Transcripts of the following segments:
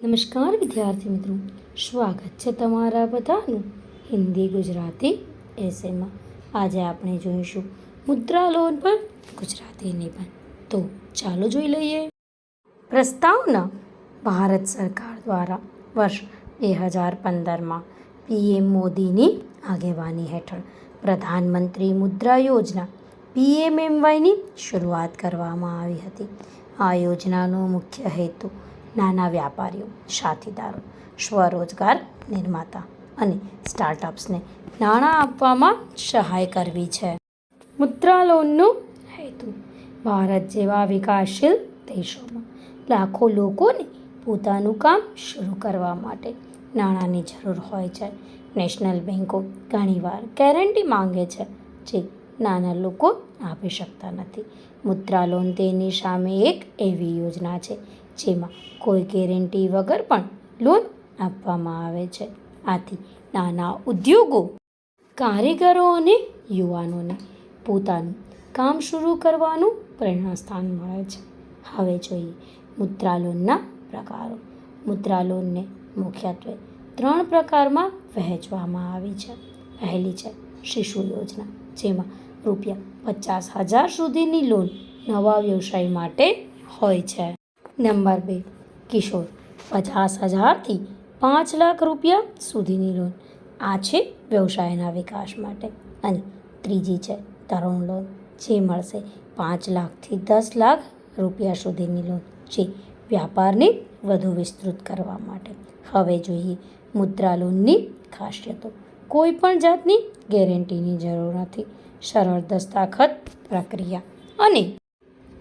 નમસ્કાર વિદ્યાર્થી મિત્રો. સ્વાગત છે તમારા બધાનું હિન્દી ગુજરાતી એસેમાં આજે આપણે જોઈશું મુદ્રા લોન પર ગુજરાતી નિબંધ તો ચાલો જોઈ લઈએ. પ્રસ્તાવના ભારત સરકાર દ્વારા વર્ષ બે હજાર પંદરમાં પીએમ મોદીની આગેવાની હેઠળ પ્રધાનમંત્રી મુદ્રા યોજના પીએમએમવાયની શરૂઆત કરવામાં આવી હતી. આ યોજનાનો મુખ્ય હેતુ નાના વ્યાપારીઓ, સાથીદારો, સ્વરોજગાર નિર્માતા અને સ્ટાર્ટઅપ્સને નાણાં આપવામાં સહાય કરવી છે. મુદ્રા લોનનો હેતુ ભારત જેવા વિકાસશીલ દેશોમાં લાખો લોકોને પોતાનું કામ શરૂ કરવા માટે નાણાંની જરૂર હોય છે. નેશનલ બેન્કો ઘણીવાર ગેરંટી માંગે છે જે નાના લોકો આપી શકતા નથી. મુદ્રા લોન તેની સામે એક એવી યોજના છે જેમાં કોઈ ગેરંટી વગર પણ લોન આપવામાં આવે છે. આથી નાના ઉદ્યોગો, કારીગરો અને યુવાનોને પોતાનું કામ શરૂ કરવાનું પ્રેરણાસ્થાન મળે છે. હવે જોઈએ મુદ્રા લોનના પ્રકારો. મુદ્રા લોનને મુખ્યત્વે ત્રણ પ્રકારમાં વહેંચવામાં આવી છે. પહેલી છે શિશુ યોજના, જેમાં રૂપિયા પચાસ હજાર સુધીની લોન નવા વ્યવસાય માટે હોય છે. નંબર બે. કિશોર, પચાસ હજારથી પાંચ લાખ રૂપિયા સુધીની લોન આ છે વ્યવસાયના વિકાસ માટે. અને ત્રીજી છે તરુણ લોન જે મળશે પાંચ લાખથી દસ લાખ રૂપિયા સુધીની લોન જે વ્યાપારને વધુ વિસ્તૃત કરવા માટે. હવે જોઈએ મુદ્રા લોનની ખાસિયતો. કોઈ પણ જાતની ગેરંટીની જરૂર નથી. સરળ દસ્તાખત પ્રક્રિયા અને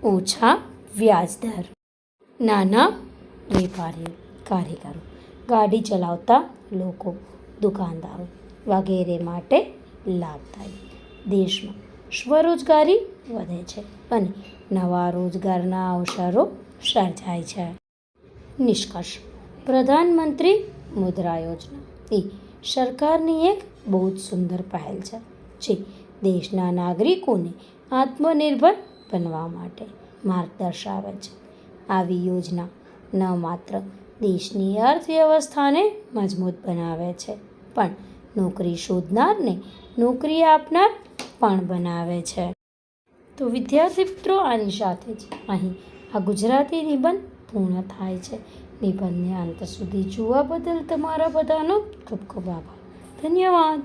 ઓછા વ્યાજ દર નાના વેપારીઓ કારીગરો, ગાડી ચલાવતા લોકો, દુકાનદારો વગેરે માટે લાભદાયી. દેશમાં સ્વરોજગારી વધે છે અને નવા રોજગારના અવસરો સર્જાય છે. નિષ્કર્ષ, પ્રધાનમંત્રી મુદ્રા યોજના. એ સરકારની એક બહુ જ સુંદર પહેલ છે, જે દેશના નાગરિકોને આત્મનિર્ભર બનવા માટે માર્ગ દર્શાવે છે. આવી યોજના. ન માત્ર દેશની અર્થવ્યવસ્થાને મજબૂત બનાવે છે, પણ નોકરી શોધનારને નોકરી આપનાર પણ બનાવે છે. તો વિદ્યાર્થી મિત્રો, આની સાથે જ અહીં આ ગુજરાતી નિબંધ પૂર્ણ થાય છે. નિબંધને અંત સુધી જોવા બદલ તમારા બધાનો ખૂબ ખૂબ આભાર. ધન્યવાદ.